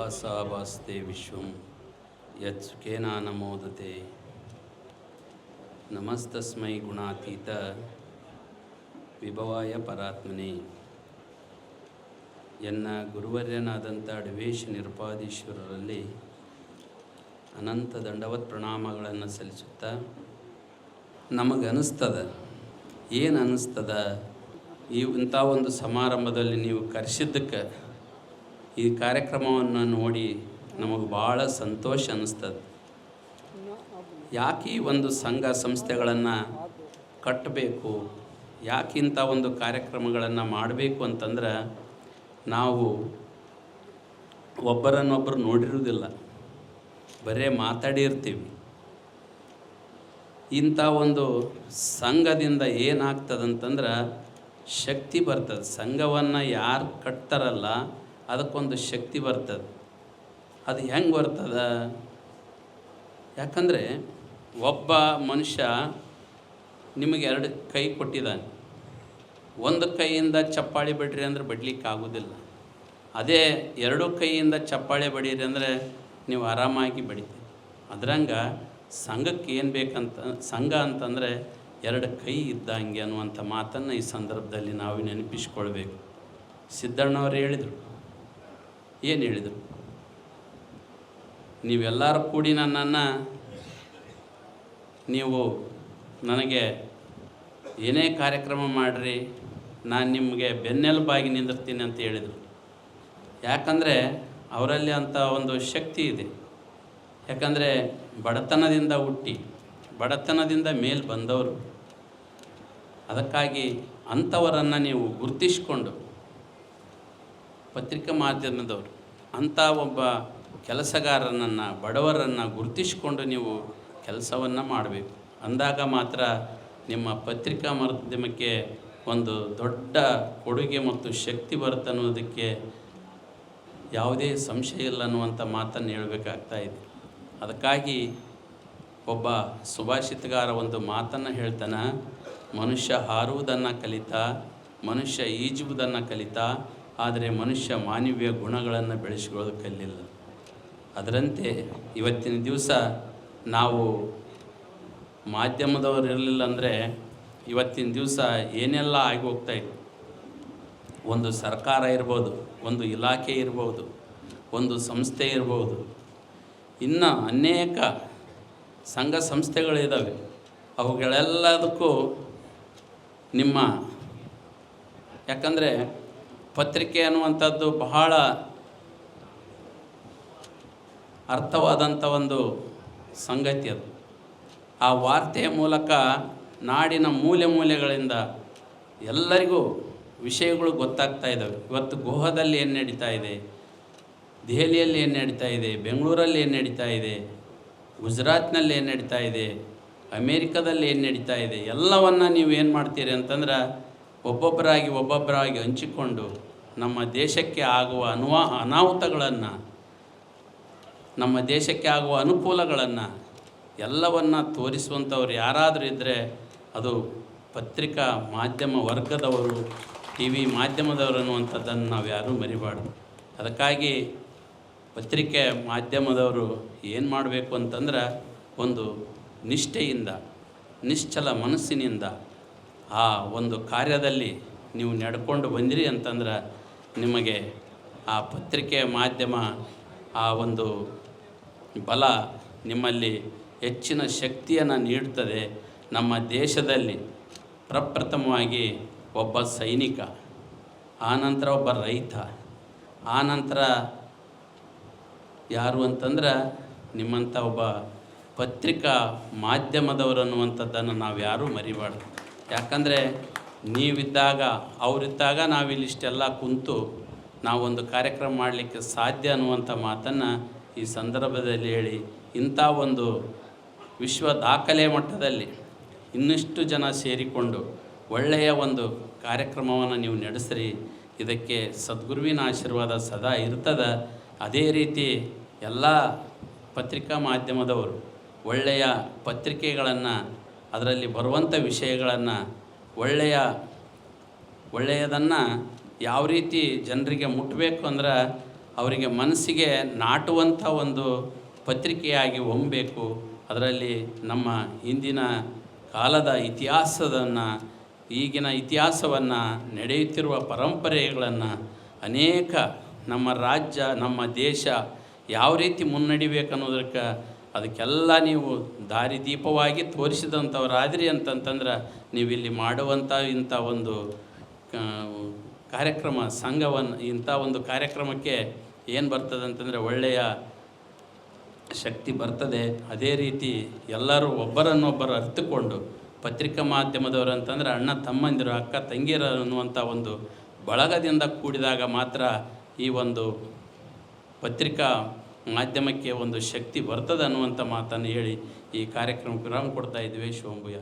ಭಾಸಾಭಾಸ್ತೆ ವಿಶ್ವಂ. ಯತ್ ಸುಖೇನ ನಮೋದತೆ. ನಮಸ್ತಸ್ಮೈ ಗುಣಾತೀತ ವಿಭವಾಯ ಪರಾತ್ಮನೆ. ಎನ್ನ ಗುರುವರ್ಯನಾದಂಥ ಅಡವೇಶ ನಿರುಪಾದೀಶ್ವರರಲ್ಲಿ ಅನಂತ ದಂಡವತ್ ಪ್ರಣಾಮಗಳನ್ನು ಸಲ್ಲಿಸುತ್ತಾ ನಮಗನಿಸ್ತದ. ಏನು ಅನ್ನಿಸ್ತದ ಈ ಇಂಥ ಒಂದು ಸಮಾರಂಭದಲ್ಲಿ ನೀವು ಕರೆಸಿದ್ದಕ್ಕೆ ಈ ಕಾರ್ಯಕ್ರಮವನ್ನು ನೋಡಿ ನಮಗೆ ಭಾಳ ಸಂತೋಷ ಅನ್ನಿಸ್ತದೆ. ಯಾಕೆ ಒಂದು ಸಂಘ ಸಂಸ್ಥೆಗಳನ್ನು ಕಟ್ಟಬೇಕು ಯಾಕಿಂಥ ಒಂದು ಕಾರ್ಯಕ್ರಮಗಳನ್ನು ಮಾಡಬೇಕು ಅಂತಂದ್ರೆ ನಾವು ಒಬ್ಬರನ್ನೊಬ್ಬರು ನೋಡಿರುವುದಿಲ್ಲ ಬರೇ ಮಾತಾಡಿರ್ತೀವಿ ಇಂಥ ಒಂದು ಸಂಘದಿಂದ ಏನಾಗ್ತದಂತಂದ್ರೆ ಶಕ್ತಿ ಬರ್ತದೆ. ಸಂಘವನ್ನು ಯಾರು ಕಟ್ತಾರಲ್ಲ ಅದಕ್ಕೊಂದು ಶಕ್ತಿ ಬರ್ತದೆ. ಅದು ಹೆಂಗೆ ಬರ್ತದ? ಯಾಕಂದರೆ ಒಬ್ಬ ಮನುಷ್ಯ ನಿಮಗೆ ಎರಡು ಕೈ ಕೊಟ್ಟಿದ್ದಾನೆ. ಒಂದು ಕೈಯಿಂದ ಚಪ್ಪಾಳಿ ಬಡ್ರಿ ಅಂದ್ರೆ ಬಡ್ಲಿಕ್ಕೆ ಆಗೋದಿಲ್ಲ. ಅದೇ ಎರಡು ಕೈಯಿಂದ ಚಪ್ಪಾಳೆ ಬಡೀರಿ ಅಂದರೆ ನೀವು ಆರಾಮಾಗಿ ಬಡಿತೀರಿ. ಅದರಂಗೆ ಸಂಘಕ್ಕೆ ಏನು ಬೇಕಂತ, ಸಂಘ ಅಂತಂದರೆ ಎರಡು ಕೈ ಇದ್ದಂಗೆ ಅನ್ನುವಂಥ ಮಾತನ್ನು ಈ ಸಂದರ್ಭದಲ್ಲಿ ನಾವು ನೆನಪಿಸ್ಕೊಳ್ಬೇಕು. ಸಿದ್ದಣ್ಣವರು ಹೇಳಿದರು ಏನು ಹೇಳಿದರು? ನೀವೆಲ್ಲರೂ ಕೂಡಿ ನನ್ನನ್ನು ನೀವು ನನಗೆ ಏನೇ ಕಾರ್ಯಕ್ರಮ ಮಾಡಿರಿ, ನಾನು ನಿಮಗೆ ಬೆನ್ನೆಲುಬಾಗಿ ನಿಂದಿರ್ತೀನಿ ಅಂತ ಹೇಳಿದರು. ಯಾಕಂದರೆ ಅವರಲ್ಲಿ ಅಂಥ ಒಂದು ಶಕ್ತಿ ಇದೆ. ಯಾಕಂದರೆ ಬಡತನದಿಂದ ಹುಟ್ಟಿ, ಬಡತನದಿಂದ ಮೇಲೆ ಬಂದವರು. ಅದಕ್ಕಾಗಿ ಅಂಥವರನ್ನು ನೀವು ಗುರುತಿಸಿಕೊಂಡು ಪತ್ರಿಕಾ ಮಾಧ್ಯಮದವರು, ಅಂಥ ಒಬ್ಬ ಕೆಲಸಗಾರನನ್ನು, ಬಡವರನ್ನು ಗುರುತಿಸಿಕೊಂಡು ನೀವು ಕೆಲಸವನ್ನು ಮಾಡಬೇಕು. ಅಂದಾಗ ಮಾತ್ರ ನಿಮ್ಮ ಪತ್ರಿಕಾ ಮಾಧ್ಯಮಕ್ಕೆ ಒಂದು ದೊಡ್ಡ ಕೊಡುಗೆ ಮತ್ತು ಶಕ್ತಿ ಬರುತ್ತೆ ಅನ್ನೋದಕ್ಕೆ ಯಾವುದೇ ಸಂಶಯ ಇಲ್ಲ ಅನ್ನುವಂಥ ಮಾತನ್ನು ಹೇಳಬೇಕಾಗ್ತಾ ಇದೆ. ಅದಕ್ಕಾಗಿ ಒಬ್ಬ ಸುಭಾಷಿತಗಾರ ಒಂದು ಮಾತನ್ನು ಹೇಳ್ತಾನೆ, ಮನುಷ್ಯ ಹಾರುವುದನ್ನು ಕಲಿತ, ಮನುಷ್ಯ ಈಜುವುದನ್ನು ಕಲಿತಾ ಆದರೆ ಮನುಷ್ಯ ಮಾನವೀಯ ಗುಣಗಳನ್ನು ಬೆಳೆಸಿಕೊಳ್ಳೋದು ಅದರಂತೆ ಇವತ್ತಿನ ದಿವಸ ನಾವು ಮಾಧ್ಯಮದವರು ಇರಲಿಲ್ಲ ಅಂದರೆ ಇವತ್ತಿನ ದಿವಸ ಏನೆಲ್ಲ ಆಗಿ ಹೋಗ್ತಾ ಇತ್ತು ಒಂದು ಸರ್ಕಾರ ಇರ್ಬೋದು, ಒಂದು ಇಲಾಖೆ ಇರ್ಬೋದು, ಒಂದು ಸಂಸ್ಥೆ ಇರ್ಬೋದು. ಇನ್ನು ಅನೇಕ ಸಂಘ ಸಂಸ್ಥೆಗಳಿದ್ದಾವೆ ಅವುಗಳೆಲ್ಲದಕ್ಕೂ ನಿಮ್ಮ ಯಾಕಂದರೆ ಪತ್ರಿಕೆ ಅನ್ನುವಂಥದ್ದು ಬಹಳ ಅರ್ಥವಾದಂಥ ಒಂದು ಸಂಗತಿ ಅದು. ಆ ವಾರ್ತೆಯ ಮೂಲಕ ನಾಡಿನ ಮೂಲೆ ಮೂಲೆಗಳಿಂದ ಎಲ್ಲರಿಗೂ ವಿಷಯಗಳು ಗೊತ್ತಾಗ್ತಾ ಇದ್ದಾವೆ. ಇವತ್ತು ಗೋವಾದಲ್ಲಿ ಏನು ನಡೀತಾ ಇದೆ, ದೆಹಲಿಯಲ್ಲಿ ಏನು ನಡೀತಾ ಇದೆ, ಬೆಂಗಳೂರಲ್ಲಿ ಏನು ನಡೀತಾ ಇದೆ, ಗುಜರಾತ್ನಲ್ಲಿ ಏನು ನಡೀತಾ ಇದೆ, ಅಮೇರಿಕಾದಲ್ಲಿ ಏನು ನಡೀತಾ ಇದೆ, ಎಲ್ಲವನ್ನು ನೀವು ಏನು ಮಾಡ್ತೀರಿ ಅಂತಂದ್ರೆ ಒಬ್ಬೊಬ್ಬರಾಗಿ ಒಬ್ಬೊಬ್ಬರಾಗಿ ಹಂಚಿಕೊಂಡು ನಮ್ಮ ದೇಶಕ್ಕೆ ಆಗುವ ಅನುವಾ ಅನಾಹುತಗಳನ್ನು, ನಮ್ಮ ದೇಶಕ್ಕೆ ಆಗುವ ಅನುಕೂಲಗಳನ್ನು ಎಲ್ಲವನ್ನು ತೋರಿಸುವಂಥವ್ರು ಯಾರಾದರೂ ಇದ್ದರೆ ಅದು ಪತ್ರಿಕಾ ಮಾಧ್ಯಮ ವರ್ಗದವರು, ಟಿ ವಿ ಮಾಧ್ಯಮದವರು ಅನ್ನುವಂಥದ್ದನ್ನು ನಾವು ಯಾರೂ ಮರಿಬಾರ್ದು. ಅದಕ್ಕಾಗಿ ಪತ್ರಿಕೆ ಮಾಧ್ಯಮದವರು ಏನು ಮಾಡಬೇಕು ಅಂತಂದ್ರೆ ಒಂದು ನಿಷ್ಠೆಯಿಂದ, ನಿಶ್ಚಲ ಮನಸ್ಸಿನಿಂದ ಆ ಒಂದು ಕಾರ್ಯದಲ್ಲಿ ನೀವು ನಡ್ಕೊಂಡು ಬಂದಿರಿ ಅಂತಂದ್ರೆ ನಿಮಗೆ ಆ ಪತ್ರಿಕೆ ಮಾಧ್ಯಮ, ಆ ಒಂದು ಬಲ ನಿಮ್ಮಲ್ಲಿ ಹೆಚ್ಚಿನ ಶಕ್ತಿಯನ್ನು ನೀಡುತ್ತದೆ ನಮ್ಮ ದೇಶದಲ್ಲಿ ಪ್ರಪ್ರಥಮವಾಗಿ ಒಬ್ಬ ಸೈನಿಕ, ಆನಂತರ ಒಬ್ಬ ರೈತ. ಆನಂತರ ಯಾರು ಅಂತಂದ್ರೆ ನಿಮ್ಮಂಥ ಒಬ್ಬ ಪತ್ರಿಕಾ ಮಾಧ್ಯಮದವರು ಅನ್ನುವಂಥದ್ದನ್ನು ನಾವು ಯಾರೂ ಮರಿಬಾರ್ದು. ಯಾಕಂದರೆ ನೀವಿದ್ದಾಗ, ಅವರಿದ್ದಾಗ ನಾವಿಲ್ಲಿಷ್ಟೆಲ್ಲ ಕುಂತು ನಾವೊಂದು ಕಾರ್ಯಕ್ರಮ ಮಾಡಲಿಕ್ಕೆ ಸಾಧ್ಯ ಅನ್ನುವಂಥ ಮಾತನ್ನು ಈ ಸಂದರ್ಭದಲ್ಲಿ ಹೇಳಿ, ಇಂಥ ಒಂದು ವಿಶ್ವ ದಾಖಲೆ ಮಟ್ಟದಲ್ಲಿ ಇನ್ನಷ್ಟು ಜನ ಸೇರಿಕೊಂಡು ಒಳ್ಳೆಯ ಒಂದು ಕಾರ್ಯಕ್ರಮವನ್ನು ನೀವು ನಡೆಸ್ರಿ, ಇದಕ್ಕೆ ಸದ್ಗುರುವಿನ ಆಶೀರ್ವಾದ ಸದಾ ಇರ್ತದೆ. ಅದೇ ರೀತಿ ಎಲ್ಲ ಪತ್ರಿಕಾ ಮಾಧ್ಯಮದವರು ಒಳ್ಳೆಯ ಪತ್ರಿಕೆಗಳನ್ನು ಅದರಲ್ಲಿ ಬರುವಂಥ ವಿಷಯಗಳನ್ನು ಒಳ್ಳೆಯ, ಒಳ್ಳೆಯದನ್ನು ಯಾವ ರೀತಿ ಜನರಿಗೆ ಮುಟ್ಟಬೇಕು ಅಂದ್ರೆ ಅವರಿಗೆ ಮನಸ್ಸಿಗೆ ನಾಟುವಂಥ ಒಂದು ಪತ್ರಿಕೆಯಾಗಿ ಹೊಮ್ಮಬೇಕು ಅದರಲ್ಲಿ ನಮ್ಮ ಹಿಂದಿನ ಕಾಲದ ಇತಿಹಾಸದನ್ನು, ಈಗಿನ ಇತಿಹಾಸವನ್ನು ನಡೆಯುತ್ತಿರುವ ಪರಂಪರೆಗಳನ್ನು ಅನೇಕ ನಮ್ಮ ರಾಜ್ಯ, ನಮ್ಮ ದೇಶ ಯಾವ ರೀತಿ ಮುನ್ನಡಿಬೇಕು ಅನ್ನೋದಕ್ಕೆ ಅದಕ್ಕೆಲ್ಲ ನೀವು ದಾರಿದೀಪವಾಗಿ ತೋರಿಸಿದಂಥವ್ರಾದ್ರಿ ಅಂತಂತಂದ್ರೆ ನೀವು ಇಲ್ಲಿ ಮಾಡುವಂಥ ಇಂಥ ಒಂದು ಕಾರ್ಯಕ್ರಮ, ಸಂಘವನ್ನು, ಇಂಥ ಒಂದು ಕಾರ್ಯಕ್ರಮಕ್ಕೆ ಏನು ಬರ್ತದೆ ಅಂತಂದರೆ ಒಳ್ಳೆಯ ಶಕ್ತಿ ಬರ್ತದೆ. ಅದೇ ರೀತಿ ಎಲ್ಲರೂ ಒಬ್ಬರನ್ನೊಬ್ಬರು ಅರ್ಥಕೊಂಡು ಪತ್ರಿಕಾ ಮಾಧ್ಯಮದವರು ಅಂತಂದರೆ ಅಣ್ಣ, ತಮ್ಮಂದಿರು, ಅಕ್ಕ, ತಂಗಿಯರು ಅನ್ನುವಂಥ ಒಂದು ಬಳಗದಿಂದ ಕೂಡಿದಾಗ ಮಾತ್ರ ಈ ಒಂದು ಪತ್ರಿಕಾ ಮಾಧ್ಯಮಕ್ಕೆ ಒಂದು ಶಕ್ತಿ ಬರ್ತದೆ ಅನ್ನುವಂಥ ಮಾತನ್ನು ಹೇಳಿ ಈ ಕಾರ್ಯಕ್ರಮಕ್ಕೆ ವಿರಾಮ ಕೊಡ್ತಾ ಇದ್ದೀವಿ. ಶಿವಂಭುಯ